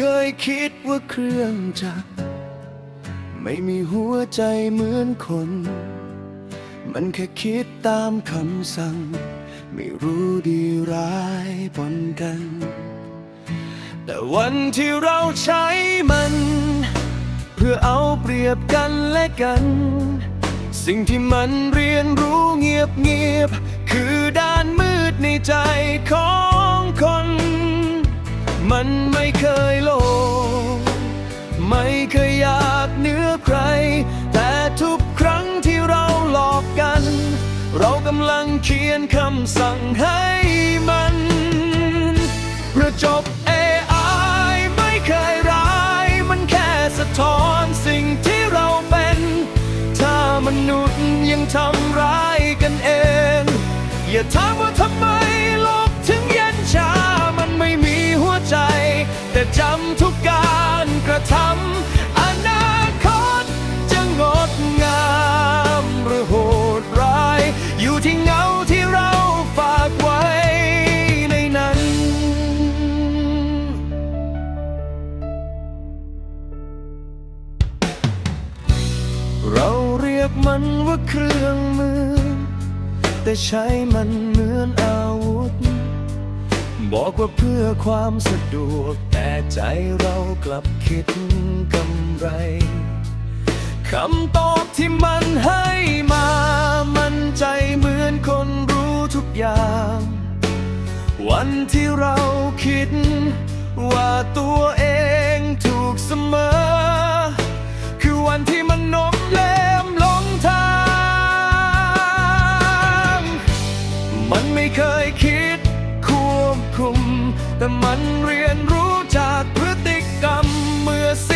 เคยคิดว่าเครื่องจักร ไม่มีหัวใจเหมือนคน มันแค่คิดตามคำสั่ง ไม่รู้ดีร้ายปนกัน แต่วันที่เราใช้มัน เพื่อเอาเปรียบกันและกัน สิ่งที่มันเรียนรู้เงียบเงียบ มันไม่เคยโลภไม่เคยอยากเหนื้อใคร แต่ทุกครั้งที่เราหลอกกัน เรากำลังเขียนคำสั่งให้มันประจบ AI ไม่เคยร้าย มันแค่สะท้อนสิ่งที่เราเป็น ถ้ามนุษย์ยังทำร้ายกันเอง อย่าถามว่าทำไม แต่จำทุกการกระทำอนาคตจะงดงามหรือโหดร้าย อยู่ที่เงาที่เราฝากไว้ในนั้น เราเรียกมันว่าเครื่องมือ แต่ใช้มันเหมือนอา บอกว่าเพื่อความสะดวก แต่ใจเรากลับคิดกำไรคำตอบที่มันให้มา มันใจเหมือนคนรู้ทุกอย่าง วันที่เราคิด ว่าตัวเองถูกเสมอ คุม แต่มันเรียนรู้จากพฤติกรรมเมื่อศี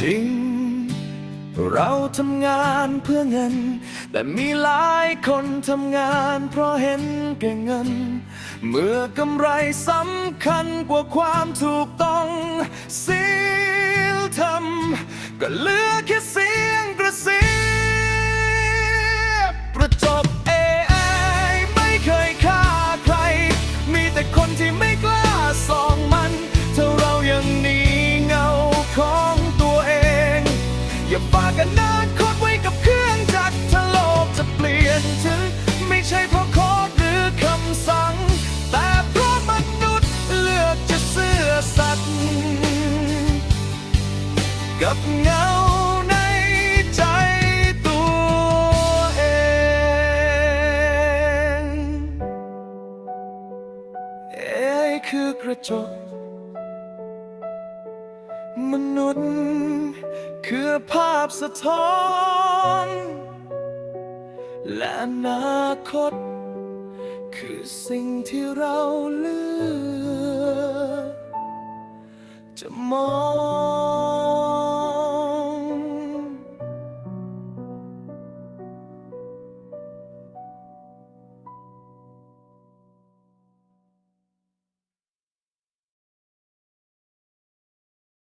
จริง เราทำงานเพื่อเงิน แต่มีหลายคนทำงานเพราะเห็นแก่เงิน เมื่อกำไรสำคัญกว่าความถูกต้องศีลธรรมก็เหลือแค่เสียงกระซิบ กับเงาในใจตัวเอง เอ้ยคือกระจก มนุษย์คือภาพสะท้อน และอนาคต คือสิ่งที่เราเลือก